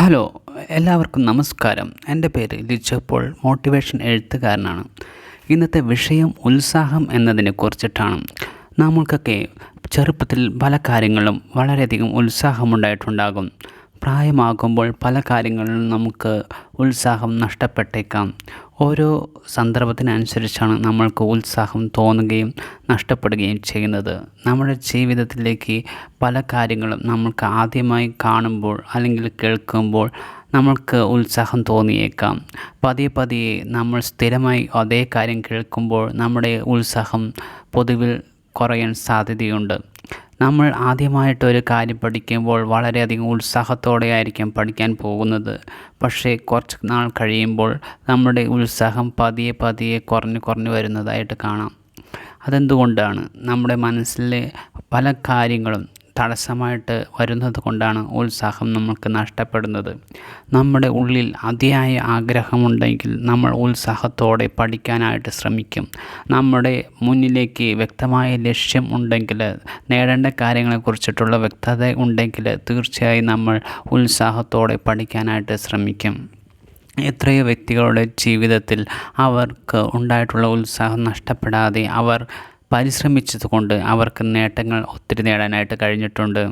Hello എല്ലാവർക്കും നമസ്കാരം. എന്റെ പേര് ലിജോ പോൾ മോട്ടിവേഷൻ എഴുത്തുകാരനാണ്. ഇന്നത്തെ വിഷയം ഉത്സാഹം എന്നതിനെ കുറിച്ചിട്ടാണ്. നമ്മൾക്കൊക്കെ ചെറുപ്പത്തിൽ പല കാര്യങ്ങളും വളരെയധികം ഉത്സാഹമുണ്ടായിട്ടുണ്ടാകും. പ്രായമാകുമ്പോൾ പല കാര്യങ്ങളിലും നമുക്ക് ഉത്സാഹം നഷ്ടപ്പെട്ടേക്കാം. ഓരോ സന്ദർഭത്തിനനുസരിച്ചാണ് നമ്മൾക്ക് ഉത്സാഹം തോന്നുകയും നഷ്ടപ്പെടുകയും ചെയ്യുന്നത്. നമ്മുടെ ജീവിതത്തിലേക്ക് പല കാര്യങ്ങളും നമ്മൾക്ക് ആദ്യമായി കാണുമ്പോൾ അല്ലെങ്കിൽ കേൾക്കുമ്പോൾ നമ്മൾക്ക് ഉത്സാഹം തോന്നിയേക്കാം. പതിയെ പതിയെ നമ്മൾ സ്ഥിരമായി അതേ കാര്യം കേൾക്കുമ്പോൾ നമ്മുടെ ഉത്സാഹം പൊതുവിൽ കുറയാൻ സാധ്യതയുണ്ട്. നമ്മൾ ആദ്യമായിട്ട് ഒരു കാര്യം പഠിക്കുമ്പോൾ വളരെയധികം ഉത്സാഹത്തോടെ ആയിരിക്കും പഠിക്കാൻ പോകുന്നത്. പക്ഷേ കുറച്ച് നാൾ കഴിയുമ്പോൾ നമ്മുടെ ഉത്സാഹം പതിയെ പതിയെ കുറഞ്ഞു കുറഞ്ഞു വരുന്നതായിട്ട് കാണാം. അതെന്തുകൊണ്ടാണ്? നമ്മുടെ മനസ്സിലെ പല കാര്യങ്ങളും തടസ്സമായിട്ട് വരുന്നത് കൊണ്ടാണ് ഉത്സാഹം നമുക്ക് നഷ്ടപ്പെടുന്നത്. നമ്മുടെ ഉള്ളിൽ അതിയായ ആഗ്രഹമുണ്ടെങ്കിൽ നമ്മൾ ഉത്സാഹത്തോടെ പഠിക്കാനായിട്ട് ശ്രമിക്കും. നമ്മുടെ മുന്നിലേക്ക് വ്യക്തമായ ലക്ഷ്യം ഉണ്ടെങ്കിൽ നേടേണ്ട കാര്യങ്ങളെക്കുറിച്ചിട്ടുള്ള വ്യക്തത ഉണ്ടെങ്കിൽ തീർച്ചയായും നമ്മൾ ഉത്സാഹത്തോടെ പഠിക്കാനായിട്ട് ശ്രമിക്കും. എത്രയോ വ്യക്തികളുടെ ജീവിതത്തിൽ അവർക്ക് ഉണ്ടായിട്ടുള്ള ഉത്സാഹം നഷ്ടപ്പെടാതെ അവർ പരിശ്രമിച്ചതുകൊണ്ട് അവർക്ക് നേട്ടങ്ങൾ ഒത്തിരി നേടാനായിട്ട് കഴിഞ്ഞിട്ടുണ്ട്.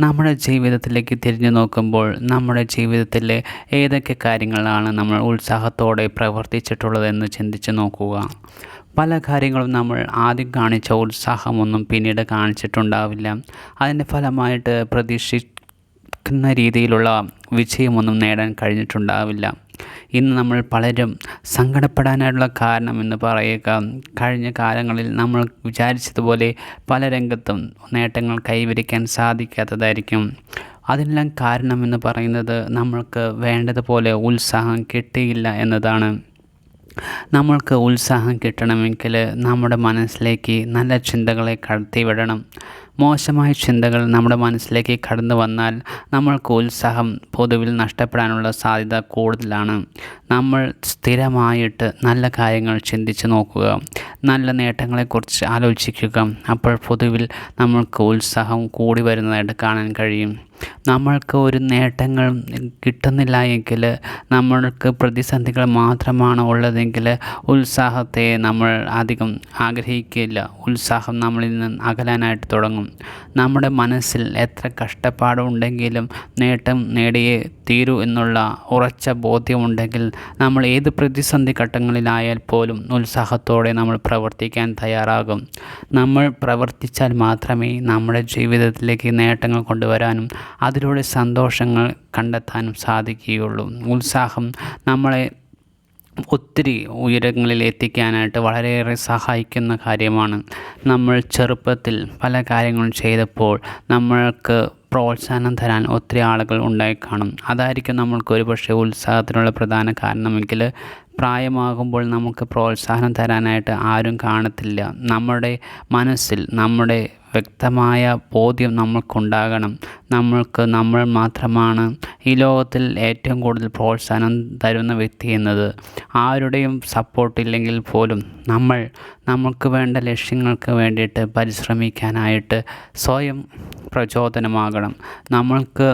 നമ്മുടെ ജീവിതത്തിലേക്ക് തിരിഞ്ഞു നോക്കുമ്പോൾ നമ്മുടെ ജീവിതത്തിലെ ഏതൊക്കെ കാര്യങ്ങളാണ് നമ്മൾ ഉത്സാഹത്തോടെ പ്രവർത്തിച്ചിട്ടുള്ളതെന്ന് ചിന്തിച്ച് നോക്കുക. പല കാര്യങ്ങളും നമ്മൾ ആദ്യം കാണിച്ച ഉത്സാഹമൊന്നും പിന്നീട് കാണിച്ചിട്ടുണ്ടാവില്ല. അതിന്റെ ഫലമായിട്ട് പ്രതീക്ഷിക്കുന്ന രീതിയിലുള്ള വിജയമൊന്നും നേടാൻ കഴിഞ്ഞിട്ടുണ്ടാവില്ല. ഇന്ന് നമ്മൾ പലരും സങ്കടപ്പെടാനായിട്ടുള്ള കാരണം എന്ന് പറയുക. കഴിഞ്ഞ കാലങ്ങളിൽ നമ്മൾ വിചാരിച്ചതുപോലെ പല രംഗത്തും നേട്ടങ്ങൾ കൈവരിക്കാൻ സാധിക്കാത്തതായിരിക്കും. അതിനെല്ലാം കാരണമെന്ന് പറയുന്നത് നമ്മൾക്ക് വേണ്ടതുപോലെ ഉത്സാഹം കിട്ടിയില്ല എന്നതാണ്. നമ്മൾക്ക് ഉത്സാഹം കിട്ടണമെങ്കിൽ നമ്മുടെ മനസ്സിലേക്ക് നല്ല ചിന്തകളെ കടത്തിവിടണം. മോശമായ ചിന്തകൾ നമ്മുടെ മനസ്സിലേക്ക് കടന്നു വന്നാൽ നമ്മൾക്ക് ഉത്സാഹം പൊതുവിൽ നഷ്ടപ്പെടാനുള്ള സാധ്യത കൂടുതലാണ്. നമ്മൾ സ്ഥിരമായിട്ട് നല്ല കാര്യങ്ങൾ ചിന്തിച്ച് നോക്കുക നല്ല നേട്ടങ്ങളെക്കുറിച്ച് ആലോചിക്കുക. അപ്പോൾ പൊതുവിൽ നമ്മൾക്ക് ഉത്സാഹം കൂടി വരുന്നതായിട്ട് കാണാൻ കഴിയും. നമ്മൾക്ക് ഒരു നേട്ടങ്ങൾ കിട്ടുന്നില്ല എങ്കിൽ നമ്മൾക്ക് പ്രതിസന്ധികൾ മാത്രമാണ് ഉള്ളതെങ്കിൽ ഉത്സാഹത്തെ നമ്മൾ അധികം ആഗ്രഹിക്കില്ല. ഉത്സാഹം നമ്മളിൽ നിന്ന് അകലാനായിട്ട് തുടങ്ങും. നമ്മുടെ മനസ്സിൽ എത്ര കഷ്ടപ്പാടുണ്ടെങ്കിലും നേട്ടം നേടിയേ തീരൂ എന്നുള്ള ഉറച്ച ബോധ്യമുണ്ടെങ്കിൽ നമ്മൾ ഏത് പ്രതിസന്ധി ഘട്ടങ്ങളിലായാൽ പോലും ഉത്സാഹത്തോടെ നമ്മൾ പ്രവർത്തിക്കാൻ തയ്യാറാകും. നമ്മൾ പ്രവർത്തിച്ചാൽ മാത്രമേ നമ്മുടെ ജീവിതത്തിലേക്ക് നേട്ടങ്ങൾ കൊണ്ടുവരാനും അതിലൂടെ സന്തോഷങ്ങൾ കണ്ടെത്താനും സാധിക്കുകയുള്ളൂ. ഉത്സാഹം നമ്മളെ ഒത്തിരി ഉയരങ്ങളിൽ എത്തിക്കാനായിട്ട് വളരെയേറെ സഹായിക്കുന്ന കാര്യമാണ് നമ്മൾ ചെറുപ്പത്തിൽ പല കാര്യങ്ങളും ചെയ്തപ്പോൾ നമ്മൾക്ക് പ്രോത്സാഹനം തരാൻ ഒത്തിരി ആളുകൾ ഉണ്ടായി കാണും അതായിരിക്കും നമ്മൾക്ക് ഒരുപക്ഷെ ഉത്സാഹത്തിനുള്ള പ്രധാന കാരണമെങ്കിൽ പ്രായമാകുമ്പോൾ നമുക്ക് പ്രോത്സാഹനം തരാനായിട്ട് ആരും കാണത്തില്ല. നമ്മുടെ മനസ്സിൽ നമ്മുടെ വ്യക്തമായ ബോധ്യം നമ്മൾക്കുണ്ടാകണം. നമ്മൾക്ക് നമ്മൾ മാത്രമാണ് ഈ ലോകത്തിൽ ഏറ്റവും കൂടുതൽ പ്രോത്സാഹനം തരുന്ന വ്യക്തി എന്നത്. ആരുടെയും സപ്പോർട്ടില്ലെങ്കിൽ പോലും നമ്മൾ നമുക്ക് വേണ്ട ലക്ഷ്യങ്ങൾക്ക് വേണ്ടിയിട്ട് പരിശ്രമിക്കാനായിട്ട് സ്വയം പ്രചോദനമാകണം. നമ്മൾക്ക്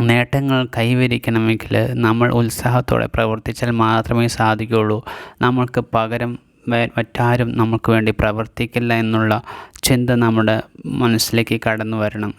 നേട്ടങ്ങൾ കൈവരിക്കണമെങ്കിൽ നമ്മൾ ഉത്സാഹത്തോടെ പ്രവർത്തിച്ചാൽ മാത്രമേ സാധിക്കുകയുള്ളൂ. നമ്മൾക്ക് പകരം മറ്റാരും നമുക്ക് വേണ്ടി പ്രവർത്തിക്കില്ല എന്നുള്ള ചിന്ത നമ്മുടെ മനസ്സിലേക്ക് കടന്നു വരണം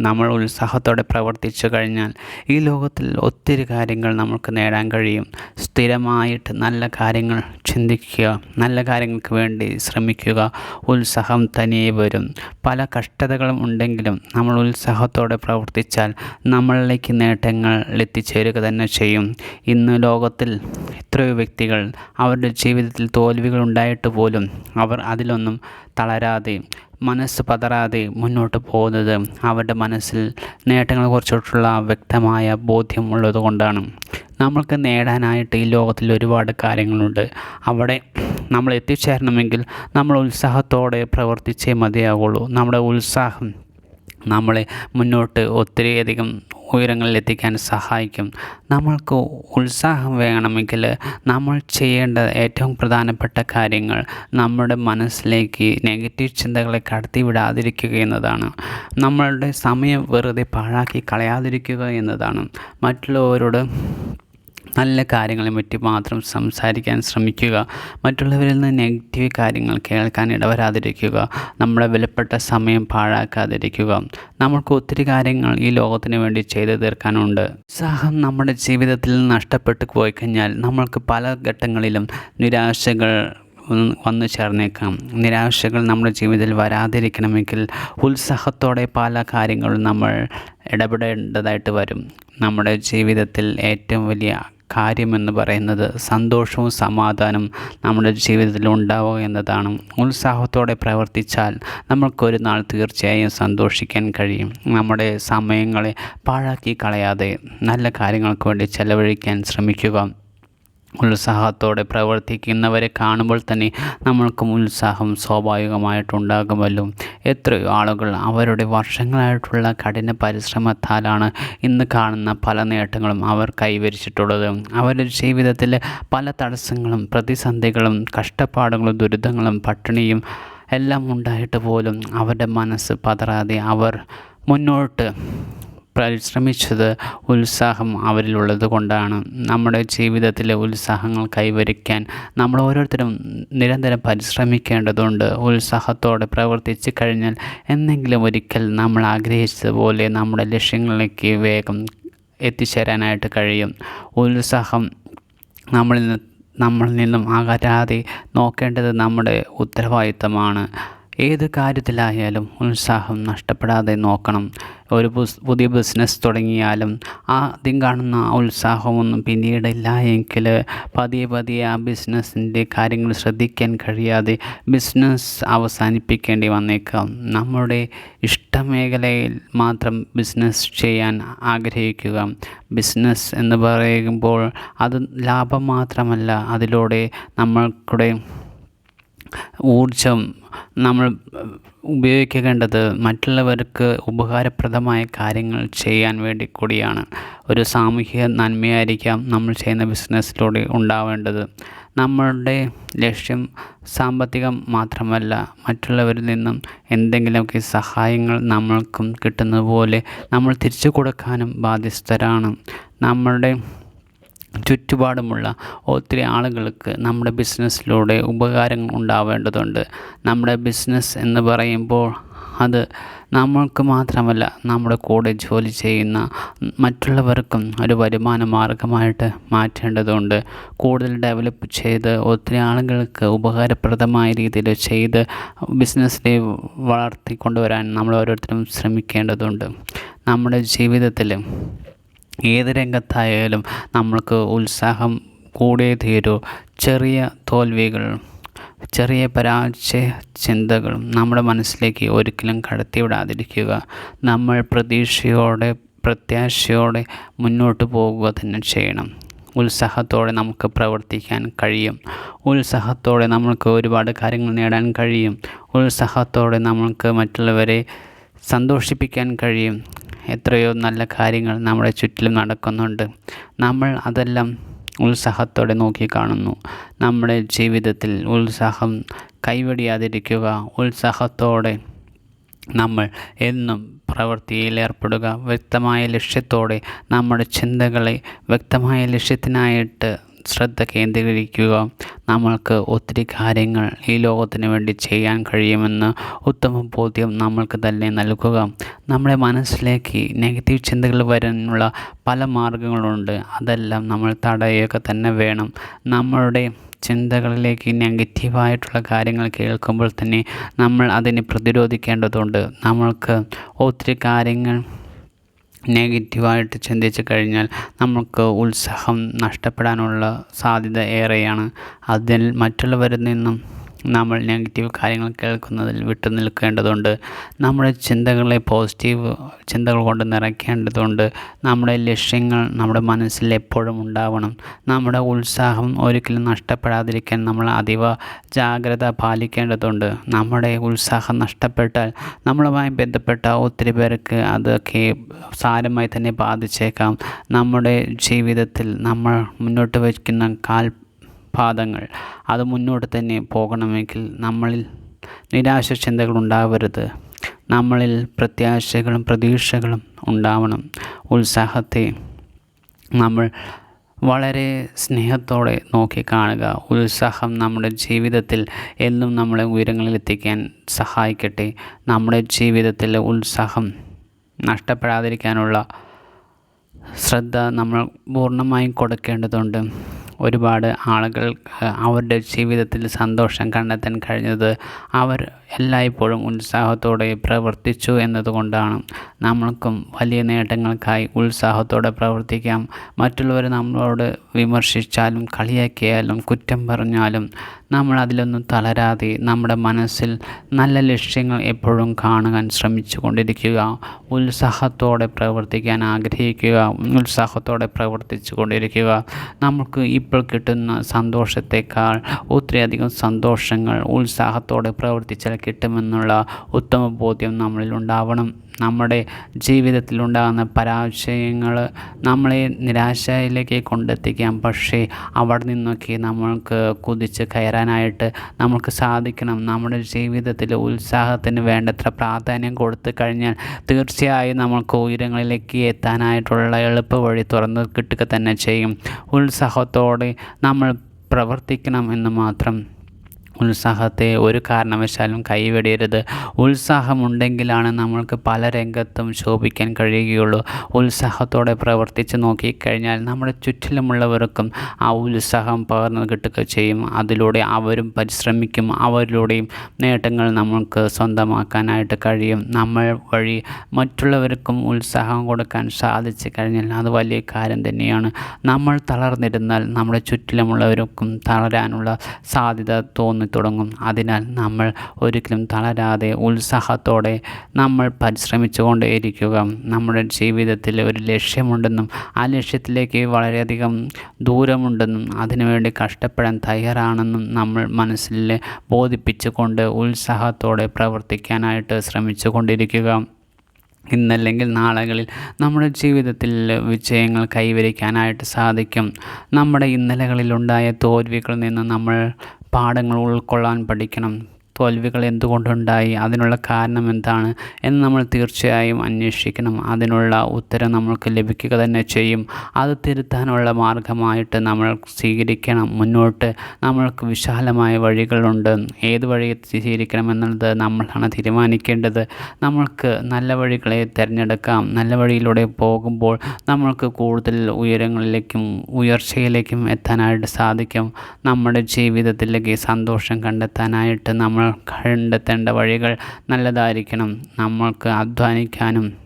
നമ്മൾ ഉത്സാഹത്തോടെ പ്രവർത്തിച്ചു കഴിഞ്ഞാൽ ഈ ലോകത്തിൽ ഒത്തിരി കാര്യങ്ങൾ നമുക്ക് നേടാൻ കഴിയും. സ്ഥിരമായിട്ട് നല്ല കാര്യങ്ങൾ ചിന്തിക്കുക നല്ല കാര്യങ്ങൾക്ക് വേണ്ടി ശ്രമിക്കുക ഉത്സാഹം തനിയെ വരും. പല കഷ്ടതകളും ഉണ്ടെങ്കിലും നമ്മൾ ഉത്സാഹത്തോടെ പ്രവർത്തിച്ചാൽ നമ്മളിലേക്ക് നേട്ടങ്ങൾ എത്തിച്ചേരുക തന്നെ ചെയ്യും. ഇന്ന് ലോകത്തിൽ എത്രയോ വ്യക്തികൾ അവരുടെ ജീവിതത്തിൽ തോൽവികൾ ഉണ്ടായിട്ട് പോലും അവർ അതിലൊന്നും തളരാതെ മനസ്സ് പതറാതെ മുന്നോട്ട് പോകുന്നത് അവരുടെ മനസ്സിൽ നേട്ടങ്ങളെക്കുറിച്ചിട്ടുള്ള വ്യക്തമായ ബോധ്യം ഉള്ളത് കൊണ്ടാണ്. നമ്മൾക്ക് നേടാനായിട്ട് ഈ ലോകത്തിൽ ഒരുപാട് കാര്യങ്ങളുണ്ട്. അവിടെ നമ്മൾ എത്തിച്ചേരണമെങ്കിൽ നമ്മൾ ഉത്സാഹത്തോടെ പ്രവർത്തിച്ചേ മതിയാകുള്ളൂ നമ്മുടെ ഉത്സാഹം നമ്മളെ മുന്നോട്ട് ഒത്തിരിയധികം ഉയരങ്ങളിൽ എത്തിക്കാൻ സഹായിക്കും. നമ്മൾക്ക് ഉത്സാഹം വേണമെങ്കിൽ നമ്മൾ ചെയ്യേണ്ട ഏറ്റവും പ്രധാനപ്പെട്ട കാര്യങ്ങൾ നമ്മുടെ മനസ്സിലേക്ക് നെഗറ്റീവ് ചിന്തകളെ കടത്തിവിടാതിരിക്കുക എന്നതാണ്. നമ്മളുടെ സമയം വെറുതെ പാഴാക്കി കളയാതിരിക്കുക എന്നതാണ്. മറ്റുള്ളവരോട് നല്ല കാര്യങ്ങളെ പറ്റി മാത്രം സംസാരിക്കാൻ ശ്രമിക്കുക. മറ്റുള്ളവരിൽ നിന്ന് നെഗറ്റീവ് കാര്യങ്ങൾ കേൾക്കാൻ ഇടവരാതിരിക്കുക. നമ്മുടെ വിലപ്പെട്ട സമയം പാഴാക്കാതിരിക്കുക. നമുക്ക് ഒത്തിരി കാര്യങ്ങൾ ഈ ലോകത്തിന് വേണ്ടി ചെയ്തു തീർക്കാനുണ്ട്. ഉത്സാഹം നമ്മുടെ ജീവിതത്തിൽ നഷ്ടപ്പെട്ടു പോയി കഴിഞ്ഞാൽ നമ്മൾക്ക് പല ഘട്ടങ്ങളിലും നിരാശകൾ വന്നു ചേർന്നേക്കാം. നിരാശകൾ നമ്മുടെ ജീവിതത്തിൽ വരാതിരിക്കണമെങ്കിൽ ഉത്സാഹത്തോടെ പല കാര്യങ്ങളും നമ്മൾ ഇടപെടേണ്ടതായിട്ട് വരും. നമ്മുടെ ജീവിതത്തിൽ ഏറ്റവും വലിയ കാര്യമെന്ന് പറയുന്നത് സന്തോഷവും സമാധാനം നമ്മുടെ ജീവിതത്തിൽ ഉണ്ടാവുക എന്നതാണ്. ഉത്സാഹത്തോടെ പ്രവർത്തിച്ചാൽ നമുക്കൊരു നാൾ തീർച്ചയായും സന്തോഷിക്കാൻ കഴിയും. നമ്മുടെ സമയങ്ങളെ പാഴാക്കി കളയാതെ നല്ല കാര്യങ്ങൾക്ക് വേണ്ടി ചെലവഴിക്കാൻ ശ്രമിക്കുക. ഉത്സാഹത്തോടെ പ്രവർത്തിക്കുന്നവരെ കാണുമ്പോൾ തന്നെ നമ്മൾക്കും ഉത്സാഹം സ്വാഭാവികമായിട്ടുണ്ടാകുമല്ലോ. എത്രയോ ആളുകൾ അവരുടെ വർഷങ്ങളായിട്ടുള്ള കഠിന പരിശ്രമത്താലാണ് ഇന്ന് കാണുന്ന പല നേട്ടങ്ങളും അവർ കൈവരിച്ചിട്ടുള്ളത്. അവരുടെ ജീവിതത്തിൽ പല തടസ്സങ്ങളും പ്രതിസന്ധികളും കഷ്ടപ്പാടുകളും ദുരിതങ്ങളും പട്ടിണിയും എല്ലാം ഉണ്ടായിട്ട് പോലും അവരുടെ മനസ്സ് പതറാതെ അവർ മുന്നോട്ട് പരിശ്രമിച്ചത് ഉത്സാഹം അവരിലുള്ളത് കൊണ്ടാണ്. നമ്മുടെ ജീവിതത്തിലെ ഉത്സാഹങ്ങൾ കൈവരിക്കാൻ നമ്മൾ ഓരോരുത്തരും നിരന്തരം പരിശ്രമിക്കേണ്ടതുണ്ട്. ഉത്സാഹത്തോടെ പ്രവർത്തിച്ചു കഴിഞ്ഞാൽ എന്തെങ്കിലും ഒരിക്കൽ നമ്മൾ ആഗ്രഹിച്ചതുപോലെ നമ്മുടെ ലക്ഷ്യങ്ങളിലേക്ക് വേഗം എത്തിച്ചേരാനായിട്ട് കഴിയും. ഉത്സാഹം നമ്മളിൽ നമ്മളിൽ നിന്നും അകരാതെ നോക്കേണ്ടത് നമ്മുടെ ഉത്തരവാദിത്തമാണ്. ഏത് കാര്യത്തിലായാലും ഉത്സാഹം നഷ്ടപ്പെടാതെ നോക്കണം. ഒരു പുതിയ ബിസിനസ് തുടങ്ങിയാലും ആദ്യം കാണുന്ന ഉത്സാഹമൊന്നും പിന്നീടില്ല. എങ്കിൽ പതിയെ പതിയെ ആ ബിസിനസ്സിന്റെ കാര്യങ്ങൾ ശ്രദ്ധിക്കാൻ കഴിയാതെ ബിസിനസ് അവസാനിപ്പിക്കേണ്ടി വന്നേക്കാം. നമ്മുടെ ഇഷ്ടമേഖലയിൽ മാത്രം ബിസിനസ് ചെയ്യാൻ ആഗ്രഹിക്കുക. ബിസിനസ് എന്ന് പറയുമ്പോൾ അത് ലാഭം മാത്രമല്ല അതിലൂടെ നമ്മൾക്കുടെ ഊർജം നമ്മൾ ഉപയോഗിക്കേണ്ടത് മറ്റുള്ളവർക്ക് ഉപകാരപ്രദമായ കാര്യങ്ങൾ ചെയ്യാൻ വേണ്ടി കൂടിയാണ്. ഒരു സാമൂഹിക നന്മയായിരിക്കാം നമ്മൾ ചെയ്യുന്ന ബിസിനസ്സിലൂടെ ഉണ്ടാവേണ്ടത്. നമ്മളുടെ ലക്ഷ്യം സാമ്പത്തികം മാത്രമല്ല മറ്റുള്ളവരിൽ നിന്നും എന്തെങ്കിലുമൊക്കെ സഹായങ്ങൾ നമ്മൾക്കും കിട്ടുന്നതുപോലെ നമ്മൾ തിരിച്ചു കൊടുക്കാനും ബാധ്യസ്ഥരാണ്. നമ്മളുടെ ചുറ്റുപാടുമുള്ള ഒത്തിരി ആളുകൾക്ക് നമ്മുടെ ബിസിനസ്സിലൂടെ ഉപകാരങ്ങൾ ഉണ്ടാവേണ്ടതുണ്ട്. നമ്മുടെ ബിസിനസ് എന്ന് പറയുമ്പോൾ അത് നമ്മൾക്ക് മാത്രമല്ല നമ്മുടെ കൂടെ ജോലി ചെയ്യുന്ന മറ്റുള്ളവർക്കും ഒരു വരുമാന മാർഗമായിട്ട് മാറ്റേണ്ടതുണ്ട്. കൂടുതൽ ഡെവലപ്പ് ചെയ്ത് ഒത്തിരി ആളുകൾക്ക് ഉപകാരപ്രദമായ രീതിയിൽ ചെയ്ത് ബിസിനസ്സിനെ വളർത്തിക്കൊണ്ടുവരാൻ നമ്മൾ ഓരോരുത്തരും ശ്രമിക്കേണ്ടതുണ്ട്. നമ്മുടെ ജീവിതത്തിൽ ഏത് രംഗത്തായാലും നമ്മൾക്ക് ഉത്സാഹം കൂടിയേ തീരൂ. ചെറിയ തോൽവികൾ ചെറിയ പരാജയ ചിന്തകളും നമ്മുടെ മനസ്സിലേക്ക് ഒരിക്കലും കടത്തിവിടാതിരിക്കുക. നമ്മൾ പ്രതീക്ഷയോടെ പ്രത്യാശയോടെ മുന്നോട്ട് പോകുക തന്നെ ചെയ്യണം. ഉത്സാഹത്തോടെ നമുക്ക് പ്രവർത്തിക്കാൻ കഴിയും. ഉത്സാഹത്തോടെ നമുക്ക് ഒരുപാട് കാര്യങ്ങൾ നേടാൻ കഴിയും. ഉത്സാഹത്തോടെ നമുക്ക് മറ്റുള്ളവരെ സന്തോഷിപ്പിക്കാൻ കഴിയും. എത്രയോ നല്ല കാര്യങ്ങൾ നമ്മുടെ ചുറ്റിലും നടക്കുന്നുണ്ട്. നമ്മൾ അതെല്ലാം ഉത്സാഹത്തോടെ നോക്കിക്കാണുന്നു. നമ്മുടെ ജീവിതത്തിൽ ഉത്സാഹം കൈവടിയാതിരിക്കുക ഉത്സാഹത്തോടെ നമ്മൾ എന്നും പ്രവൃത്തിയിൽ ഏർപ്പെടുക വ്യക്തമായ ലക്ഷ്യത്തോടെ നമ്മുടെ ചിന്തകളെ വ്യക്തമായ ലക്ഷ്യത്തിനായിട്ട് ശ്രദ്ധ കേന്ദ്രീകരിക്കുക. നമ്മൾക്ക് ഒത്തിരി കാര്യങ്ങൾ ഈ ലോകത്തിന് വേണ്ടി ചെയ്യാൻ കഴിയുമെന്ന് ഉത്തമ ബോധ്യം നമ്മൾക്ക് തന്നെ നൽകുക. നമ്മുടെ മനസ്സിലേക്ക് നെഗറ്റീവ് ചിന്തകൾ വരാനുള്ള പല മാർഗങ്ങളുണ്ട്. അതെല്ലാം നമ്മൾ തടയുക തന്നെ വേണം. നമ്മളുടെ ചിന്തകളിലേക്ക് നെഗറ്റീവായിട്ടുള്ള കാര്യങ്ങൾ കേൾക്കുമ്പോൾ തന്നെ നമ്മൾ അതിനെ പ്രതിരോധിക്കേണ്ടതുണ്ട്. നമ്മൾക്ക് ഒത്തിരി കാര്യങ്ങൾ നെഗറ്റീവായിട്ട് ചിന്തിച്ചു കഴിഞ്ഞാൽ നമുക്ക് ഉത്സാഹം നഷ്ടപ്പെടാനുള്ള സാധ്യത ഏറെയാണ്. അതിൽ മറ്റുള്ളവരിൽ നിന്നും നമ്മൾ നെഗറ്റീവ് കാര്യങ്ങൾ കേൾക്കുന്നതിൽ വിട്ടു നിൽക്കേണ്ടതുണ്ട്. നമ്മുടെ ചിന്തകളെ പോസിറ്റീവ് ചിന്തകൾ കൊണ്ട് നിറയ്ക്കേണ്ടതുണ്ട്. നമ്മുടെ ലക്ഷ്യങ്ങൾ നമ്മുടെ മനസ്സിൽ എപ്പോഴും ഉണ്ടാവണം. നമ്മുടെ ഉത്സാഹം ഒരിക്കലും നഷ്ടപ്പെടാതിരിക്കാൻ നമ്മൾ അതീവ ജാഗ്രത പാലിക്കേണ്ടതുണ്ട്. നമ്മുടെ ഉത്സാഹം നഷ്ടപ്പെട്ടാൽ നമ്മളുമായി ബന്ധപ്പെട്ട ഒത്തിരി പേർക്ക് അതൊക്കെ സാരമായി തന്നെ ബാധിച്ചേക്കാം. നമ്മുടെ ജീവിതത്തിൽ നമ്മൾ മുന്നോട്ട് വയ്ക്കുന്ന കാൽ പാദങ്ങൾ. അത് മുന്നോട്ട് തന്നെ പോകണമെങ്കിൽ നമ്മളിൽ നിരാശ ചിന്തകൾ ഉണ്ടാവരുത് നമ്മളിൽ പ്രത്യാശകളും പ്രതീക്ഷകളും ഉണ്ടാവണം. ഉത്സാഹത്തെ നമ്മൾ വളരെ സ്നേഹത്തോടെ നോക്കി കാണുക. ഉത്സാഹം നമ്മുടെ ജീവിതത്തിൽ എന്നും നമ്മളെ ഉയരങ്ങളിൽ എത്തിക്കാൻ സഹായിക്കട്ടെ. നമ്മുടെ ജീവിതത്തിലെ ഉത്സാഹം നഷ്ടപ്പെടാതിരിക്കാനുള്ള ശ്രദ്ധ നമ്മൾ പൂർണമായും കൊടുക്കേണ്ടതുണ്ട്. ഒരുപാട് ആളുകൾ അവരുടെ ജീവിതത്തിൽ സന്തോഷം കണ്ടെത്താൻ കഴിഞ്ഞത് അവർ എല്ലായ്പ്പോഴും ഉത്സാഹത്തോടെ പ്രവർത്തിച്ചു എന്നതുകൊണ്ടാണ് നമ്മൾക്കും വലിയ നേട്ടങ്ങൾക്കായി ഉത്സാഹത്തോടെ പ്രവർത്തിക്കാം. മറ്റുള്ളവർ നമ്മളോട് വിമർശിച്ചാലും കളിയാക്കിയാലും കുറ്റം പറഞ്ഞാലും നമ്മൾ അതിലൊന്നും തളരാതെ നമ്മുടെ മനസ്സിൽ നല്ല ലക്ഷ്യങ്ങൾ എപ്പോഴും കാണുവാൻ ശ്രമിച്ചു കൊണ്ടിരിക്കുക. ഉത്സാഹത്തോടെ പ്രവർത്തിക്കാൻ ആഗ്രഹിക്കുക. ഉത്സാഹത്തോടെ പ്രവർത്തിച്ചു കൊണ്ടിരിക്കുക. നമുക്ക് ഇപ്പോൾ കിട്ടുന്ന സന്തോഷത്തെക്കാൾ ഒത്തിരിയധികം സന്തോഷങ്ങൾ ഉത്സാഹത്തോടെ പ്രവർത്തിച്ചാൽ കിട്ടുമെന്നുള്ള ഉത്തമ ബോധ്യം നമ്മളിൽ ഉണ്ടാവണം. നമ്മുടെ ജീവിതത്തിലുണ്ടാകുന്ന പരാജയങ്ങൾ നമ്മളെ നിരാശയിലേക്ക് കൊണ്ടെത്തിക്കാം. പക്ഷേ അവിടെ നിന്നൊക്കെ നമ്മൾക്ക് കുതിച്ച് കയറാനായിട്ട് നമുക്ക് സാധിക്കണം. നമ്മുടെ ജീവിതത്തിൽ ഉത്സാഹത്തിന് വേണ്ടത്ര പ്രാധാന്യം കൊടുത്തു കഴിഞ്ഞാൽ തീർച്ചയായും നമുക്ക് ഉയരങ്ങളിലേക്ക് എത്താനായിട്ടുള്ള എളുപ്പ വഴി തുറന്നു കിട്ടുക തന്നെ ചെയ്യും. ഉത്സാഹത്തോടെ നമ്മൾ പ്രവർത്തിക്കണം എന്ന് മാത്രം. ഉത്സാഹത്തെ ഒരു കാരണവശാലും കൈവെടിയരുത് ഉത്സാഹമുണ്ടെങ്കിലാണ് നമ്മൾക്ക് പല രംഗത്തും ശോഭിക്കാൻ കഴിയുകയുള്ളൂ. ഉത്സാഹത്തോടെ പ്രവർത്തിച്ച് നോക്കിക്കഴിഞ്ഞാൽ നമ്മുടെ ചുറ്റിലുമുള്ളവർക്കും ആ ഉത്സാഹം പകർന്നു കിട്ടുക ചെയ്യും. അതിലൂടെ അവരും പരിശ്രമിക്കും. അവരിലൂടെയും നേട്ടങ്ങൾ നമ്മൾക്ക് സ്വന്തമാക്കാനായിട്ട് കഴിയും. നമ്മൾ വഴി മറ്റുള്ളവർക്കും ഉത്സാഹം കൊടുക്കാൻ സാധിച്ചു കഴിഞ്ഞാൽ അത് വലിയ കാര്യം തന്നെയാണ്. നമ്മൾ തളർന്നിരുന്നാൽ നമ്മുടെ ചുറ്റിലുമുള്ളവർക്കും തളരാനുള്ള സാധ്യത തുടങ്ങും. അതിനാൽ നമ്മൾ ഒരിക്കലും തളരാതെ ഉത്സാഹത്തോടെ നമ്മൾ പരിശ്രമിച്ചുകൊണ്ടേയിരിക്കുക. നമ്മുടെ ജീവിതത്തിൽ ഒരു ലക്ഷ്യമുണ്ടെന്നും ആ ലക്ഷ്യത്തിലേക്ക് വളരെയധികം ദൂരമുണ്ടെന്നും അതിനുവേണ്ടി കഷ്ടപ്പെടാൻ തയ്യാറാണെന്നും നമ്മൾ മനസ്സിൽ ബോധിപ്പിച്ചുകൊണ്ട് ഉത്സാഹത്തോടെ പ്രവർത്തിക്കാനായിട്ട് ശ്രമിച്ചു കൊണ്ടിരിക്കുക ഇന്നല്ലെങ്കിൽ നാളുകളിൽ നമ്മുടെ ജീവിതത്തിൽ വിജയങ്ങൾ കൈവരിക്കാനായിട്ട് സാധിക്കും. നമ്മുടെ ഇന്നലകളിലുണ്ടായ തോൽവികളിൽ നിന്ന് നമ്മൾ പാഠങ്ങൾ ഉൾക്കൊള്ളാൻ പഠിക്കണം. തോൽവികൾ എന്തുകൊണ്ടുണ്ടായി? അതിനുള്ള കാരണം എന്താണ്? എന്ന് നമ്മൾ തീർച്ചയായും അന്വേഷിക്കണം. അതിനുള്ള ഉത്തരം നമ്മൾക്ക് ലഭിക്കുക തന്നെ ചെയ്യും. അത് തിരുത്താനുള്ള മാർഗമായിട്ട് നമ്മൾ സ്വീകരിക്കണം. മുന്നോട്ട് നമ്മൾക്ക് വിശാലമായ വഴികളുണ്ട്. ഏത് വഴി സ്വീകരിക്കണം എന്നുള്ളത് നമ്മളാണ് തീരുമാനിക്കേണ്ടത്. നമ്മൾക്ക് നല്ല വഴികളെ തിരഞ്ഞെടുക്കാം. നല്ല വഴിയിലൂടെ പോകുമ്പോൾ നമ്മൾക്ക് കൂടുതൽ ഉയരങ്ങളിലേക്കും ഉയർച്ചയിലേക്കും എത്താനായിട്ട് സാധിക്കും. നമ്മുടെ ജീവിതത്തിലേക്ക് സന്തോഷം കണ്ടെത്താനായിട്ട് നമ്മൾ കണ്ടെത്തേണ്ട വഴികൾ നല്ലതായിരിക്കണം. നമ്മൾക്ക് അധ്വാനിക്കാനും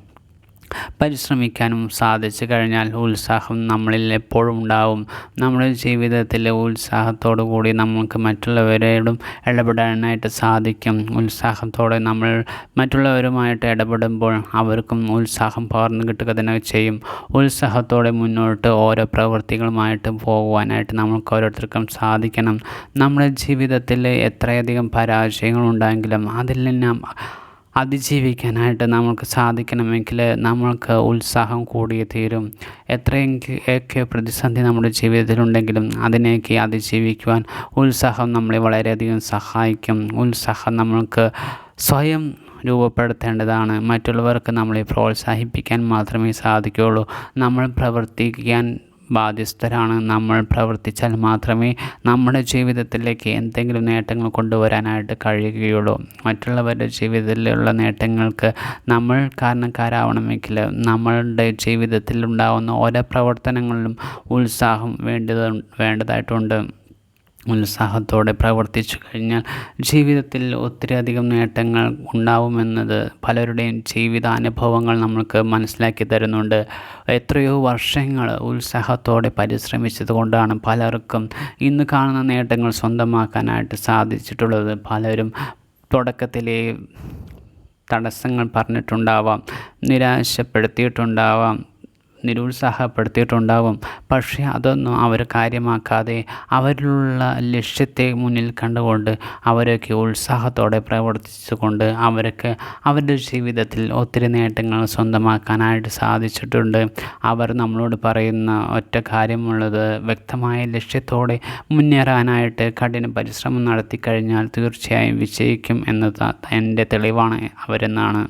പരിശ്രമിക്കാനും സാധിച്ചു കഴിഞ്ഞാൽ ഉത്സാഹം നമ്മളിൽ എപ്പോഴും ഉണ്ടാവും. നമ്മുടെ ജീവിതത്തിലെ ഉത്സാഹത്തോടു കൂടി നമുക്ക് മറ്റുള്ളവരോടും ഇടപെടാനായിട്ട് സാധിക്കും. ഉത്സാഹത്തോടെ നമ്മൾ മറ്റുള്ളവരുമായിട്ട് ഇടപെടുമ്പോൾ അവർക്കും ഉത്സാഹം പകർന്നു കിട്ടുക തന്നെ ചെയ്യും. ഉത്സാഹത്തോടെ മുന്നോട്ട് ഓരോ പ്രവൃത്തികളുമായിട്ട് പോകുവാനായിട്ട് നമുക്ക് ഓരോരുത്തർക്കും സാധിക്കണം. നമ്മുടെ ജീവിതത്തിൽ എത്രയധികം പരാജയങ്ങളുണ്ടെങ്കിലും അതിൽ നിന്ന് അതിജീവിക്കാനായിട്ട് നമുക്ക് സാധിക്കണമെങ്കിൽ നമ്മൾക്ക് ഉത്സാഹം കൂടിയേ തീരും. എത്രയൊക്കെ പ്രതിസന്ധി നമ്മുടെ ജീവിതത്തിലുണ്ടെങ്കിലും അതിനെയൊക്കെ അതിജീവിക്കുവാൻ ഉത്സാഹം നമ്മളെ വളരെയധികം സഹായിക്കും. ഉത്സാഹം നമ്മൾക്ക് സ്വയം രൂപപ്പെടുത്തേണ്ടതാണ്. മറ്റുള്ളവർക്ക് നമ്മളെ പ്രോത്സാഹിപ്പിക്കാൻ മാത്രമേ സാധിക്കുകയുള്ളൂ. നമ്മൾ പ്രവർത്തിക്കാൻ ബാധ്യസ്ഥരാണ്. നമ്മൾ പ്രവർത്തിച്ചാൽ മാത്രമേ നമ്മുടെ ജീവിതത്തിലേക്ക് എന്തെങ്കിലും നേട്ടങ്ങൾ കൊണ്ടുവരാനായിട്ട് കഴിയുകയുള്ളൂ. മറ്റുള്ളവരുടെ ജീവിതത്തിലുള്ള നേട്ടങ്ങൾക്ക് നമ്മൾ കാരണക്കാരാവണമെങ്കിൽ നമ്മളുടെ ജീവിതത്തിൽ ഉണ്ടാകുന്ന ഓരോ പ്രവർത്തനങ്ങളിലും ഉത്സാഹം വേണ്ടത് വേണ്ടതായിട്ടുണ്ട്. ഉത്സാഹത്തോടെ പ്രവർത്തിച്ചു കഴിഞ്ഞാൽ ജീവിതത്തിൽ ഒത്തിരിയധികം നേട്ടങ്ങൾ ഉണ്ടാവുമെന്നത് പലരുടെയും ജീവിതാനുഭവങ്ങൾ നമ്മൾക്ക് മനസ്സിലാക്കി തരുന്നുണ്ട്. എത്രയോ വർഷങ്ങൾ ഉത്സാഹത്തോടെ പരിശ്രമിച്ചത് കൊണ്ടാണ് പലർക്കും ഇന്ന് കാണുന്ന നേട്ടങ്ങൾ സ്വന്തമാക്കാനായിട്ട് സാധിച്ചിട്ടുള്ളത്. പലരും തുടക്കത്തിലെ തടസ്സങ്ങൾ പറഞ്ഞിട്ടുണ്ടാവാം നിരാശപ്പെടുത്തിയിട്ടുണ്ടാവാം നിരുത്സാഹപ്പെടുത്തിയിട്ടുണ്ടാവും പക്ഷേ അതൊന്നും അവർ കാര്യമാക്കാതെ അവരിലുള്ള ലക്ഷ്യത്തെ മുന്നിൽ കണ്ടുകൊണ്ട് അവരൊക്കെ ഉത്സാഹത്തോടെ പ്രവർത്തിച്ചുകൊണ്ട് അവർക്ക് അവരുടെ ജീവിതത്തിൽ ഒത്തിരി നേട്ടങ്ങൾ സ്വന്തമാക്കാനായിട്ട് സാധിച്ചിട്ടുണ്ട്. അവർ നമ്മളോട് പറയുന്ന ഒറ്റ കാര്യമുള്ളത് വ്യക്തമായ ലക്ഷ്യത്തോടെ മുന്നേറാനായിട്ട് കഠിന പരിശ്രമം നടത്തി കഴിഞ്ഞാൽ തീർച്ചയായും വിജയിക്കും എന്നത് എന്റെ തെളിവാണ് അവരെന്നാണ്.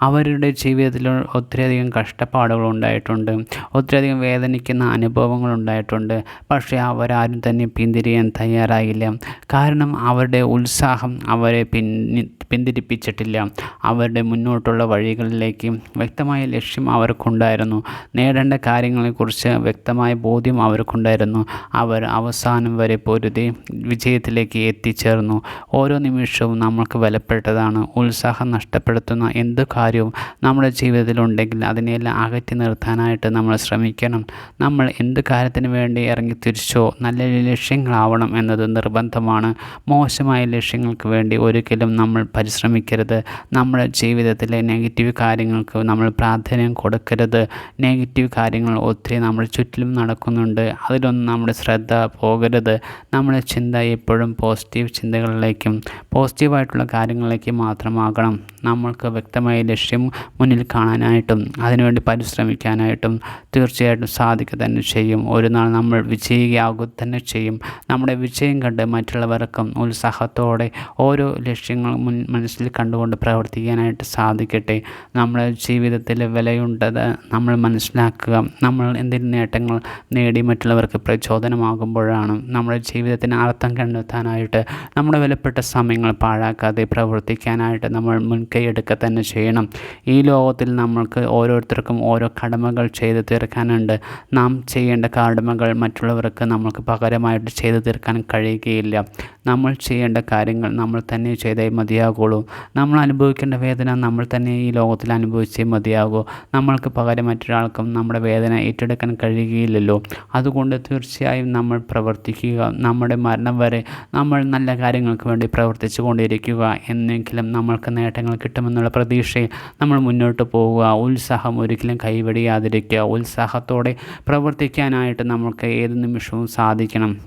അവരുടെ ജീവിതത്തിൽ ഒത്തിരിയധികം കഷ്ടപ്പാടുകൾ ഉണ്ടായിട്ടുണ്ട്. ഒത്തിരിയധികം വേദനിക്കുന്ന അനുഭവങ്ങൾ ഉണ്ടായിട്ടുണ്ട്. പക്ഷേ അവരാരും തന്നെ പിന്തിരിയാൻ തയ്യാറായില്ല. കാരണം അവരുടെ ഉത്സാഹം അവരെ പിന്നി പിന്തിരിപ്പിച്ചിട്ടില്ല. അവരുടെ മുന്നോട്ടുള്ള വഴികളിലേക്ക് വ്യക്തമായ ലക്ഷ്യം അവർക്കുണ്ടായിരുന്നു. നേടേണ്ട കാര്യങ്ങളെക്കുറിച്ച് വ്യക്തമായ ബോധ്യം അവർക്കുണ്ടായിരുന്നു. അവർ അവസാനം വരെ പൊരുതി വിജയത്തിലേക്ക് എത്തിച്ചേർന്നു. ഓരോ നിമിഷവും നമ്മൾക്ക് വിലപ്പെട്ടതാണ് ഉത്സാഹം നഷ്ടപ്പെടുത്തുന്ന എന്ത് കാര്യവും നമ്മുടെ ജീവിതത്തിലുണ്ടെങ്കിൽ അതിനെല്ലാം അകറ്റി നിർത്താനായിട്ട് നമ്മൾ ശ്രമിക്കണം. നമ്മൾ എന്ത് കാര്യത്തിന് വേണ്ടി ഇറങ്ങി തിരിച്ചോ നല്ല ലക്ഷ്യങ്ങളാവണം എന്നത് നിർബന്ധമാണ്. മോശമായ ലക്ഷ്യങ്ങൾക്ക് വേണ്ടി ഒരിക്കലും നമ്മൾ പരിശ്രമിക്കരുത്. നമ്മുടെ ജീവിതത്തിലെ നെഗറ്റീവ് കാര്യങ്ങൾക്ക് നമ്മൾ പ്രാധാന്യം കൊടുക്കരുത്. നെഗറ്റീവ് കാര്യങ്ങൾ ഒത്തിരി നമ്മുടെ ചുറ്റിലും നടക്കുന്നുണ്ട്. അതിലൊന്നും നമ്മുടെ ശ്രദ്ധ പോകരുത്. നമ്മുടെ ചിന്ത എപ്പോഴും പോസിറ്റീവ് ചിന്തകളിലേക്കും പോസിറ്റീവായിട്ടുള്ള കാര്യങ്ങളിലേക്ക് മാത്രമാകണം. നമ്മൾക്ക് വ്യക്തമായ ലക്ഷ്യം മുന്നിൽ കാണാനായിട്ടും അതിനുവേണ്ടി പരിശ്രമിക്കാനായിട്ടും തീർച്ചയായിട്ടും സാധിക്കുക തന്നെ ചെയ്യും. ഒരു നാൾ നമ്മൾ വിജയിയാകുക തന്നെ ചെയ്യും. നമ്മുടെ വിജയം കണ്ട് മറ്റുള്ളവർക്കും ഉത്സാഹത്തോടെ ഓരോ ലക്ഷ്യങ്ങൾ മുൻ മനസ്സിൽ കണ്ടുകൊണ്ട് പ്രവർത്തിക്കാനായിട്ട് സാധിക്കട്ടെ. നമ്മുടെ ജീവിതത്തിൽ വിലയുണ്ടത് നമ്മൾ മനസ്സിലാക്കുക. നമ്മൾ എന്തെങ്കിലും നേട്ടങ്ങൾ നേടി മറ്റുള്ളവർക്ക് പ്രചോദനമാകുമ്പോഴാണ് നമ്മുടെ ജീവിതത്തിന് അർത്ഥം കണ്ടെത്താനായിട്ട് നമ്മുടെ വിലപ്പെട്ട സമയങ്ങൾ പാഴാക്കാതെ പ്രവർത്തിക്കാനായിട്ട് നമ്മൾ മുൻകൈ എടുക്കുക തന്നെ ചെയ്യണം. ഈ ലോകത്തിൽ നമ്മൾക്ക് ഓരോരുത്തർക്കും ഓരോ കടമകൾ ചെയ്തു തീർക്കാനുണ്ട്. നാം ചെയ്യേണ്ട കടമകൾ മറ്റുള്ളവർക്ക് നമ്മൾക്ക് പകരമായിട്ട് ചെയ്തു തീർക്കാൻ കഴിയുകയില്ല. നമ്മൾ ചെയ്യേണ്ട കാര്യങ്ങൾ നമ്മൾ തന്നെ ചെയ്തേ മതിയാകുള്ളൂ. നമ്മൾ അനുഭവിക്കേണ്ട വേദന നമ്മൾ തന്നെ ഈ ലോകത്തിൽ അനുഭവിച്ചേ മതിയാകൂ. നമ്മൾക്ക് പകരം മറ്റൊരാൾക്കും നമ്മുടെ വേദന ഏറ്റെടുക്കാൻ കഴിയുകയില്ലല്ലോ. അതുകൊണ്ട് തീർച്ചയായും നമ്മൾ പ്രവർത്തിക്കുക. നമ്മുടെ മരണം വരെ നമ്മൾ നല്ല കാര്യങ്ങൾക്ക് വേണ്ടി പ്രവർത്തിച്ചു കൊണ്ടിരിക്കുക. എന്നെങ്കിലും നമ്മൾക്ക് നേട്ടങ്ങൾ കിട്ടുമെന്നുള്ള പ്രതീക്ഷയിൽ നമ്മൾ മുന്നോട്ട് പോവുക. ഉത്സാഹം ഒരിക്കലും കൈവെടിയാതിരിക്കുക. ഉത്സാഹത്തോടെ പ്രവർത്തിക്കാനായിട്ട് നമുക്ക് ഏത് നിമിഷവും സാധിക്കണം.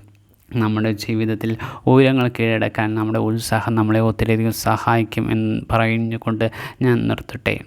നമ്മുടെ ജീവിതത്തിൽ ഉയരങ്ങൾ കീഴടക്കാൻ നമ്മുടെ ഉത്സാഹം നമ്മളെ ഒത്തിരിയധികം സഹായിക്കും എന്ന് പറഞ്ഞുകൊണ്ട് ഞാൻ നിർത്തട്ടെ.